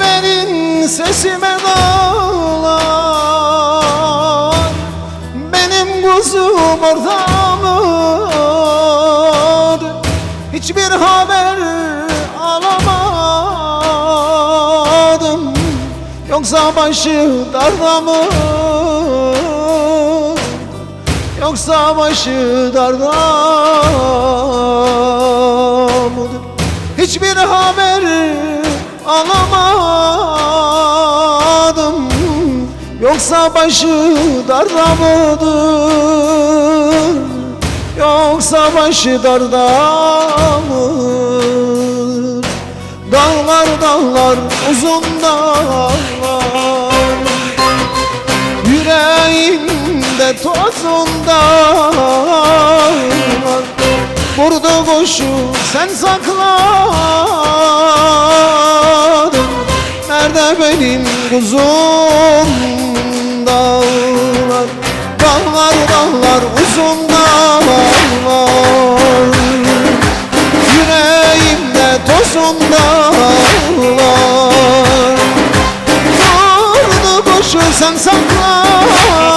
Verin sesime dağlar. Benim kuzum orada mıdır Hiçbir haber alamadım. Yoksa başı darda mı? Yoksa başı darda mıdır? Hiçbir haber alamadım Yoksa başı darda mıdır? Yoksa başı darda mıdır? Dağlar dağlar uzun dağlar. Yüreğimde tozunda var Vurdu kuşu sen sakladın. Nerede benim kuzum uzun dağlar Yüreğimde tozunda var Vurdu kuşu sen sakladın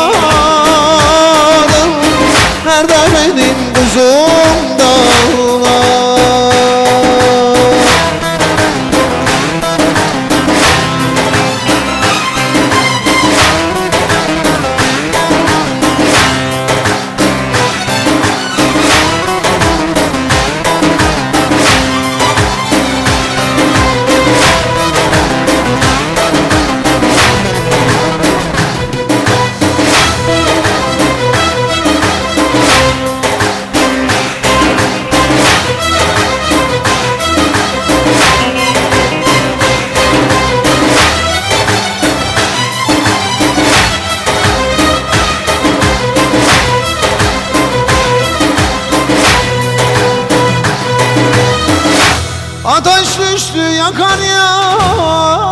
Ateş düştü yakar yavrum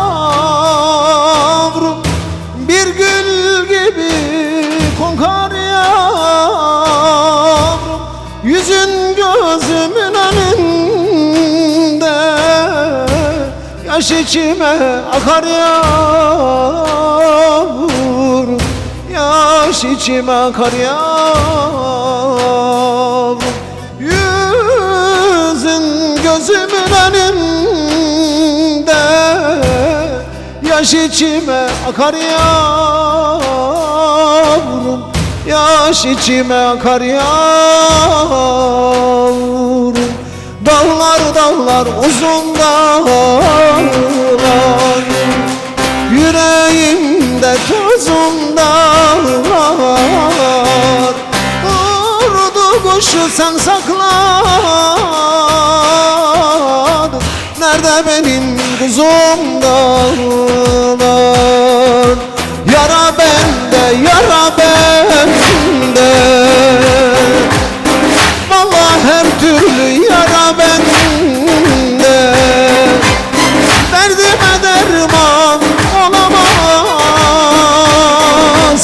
Bir gül gibi kokar yavrum. Yüzün gözümün önünde Yaş içime akar yavrum. Yaş içime akar yavrum Yaş içime akar yavrum Yaş içime akar yavrum. Dağlar dağlar uzun dağlar Yüreğimde tozun dağlar. Vurdu kuşu sen sakladın Nerede benim kuzum dağlar Yara bende, yara bende. Vallahi her türlü yara bende. Derdime derman olamaz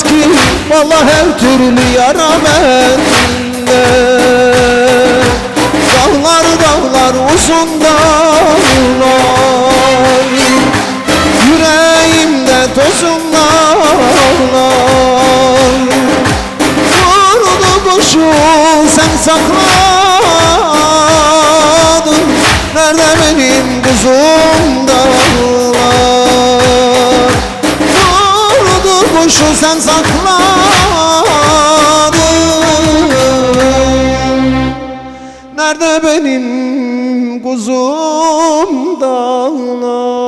ki. Vallahi her türlü yara bende. Dağlar dağlar uzun dağlar Tozunlar Vurdu kuşu sen sakladın. Nerede benim kuzum dağlar? Vurdu kuşu sen sakladın. Nerede benim kuzum dağlar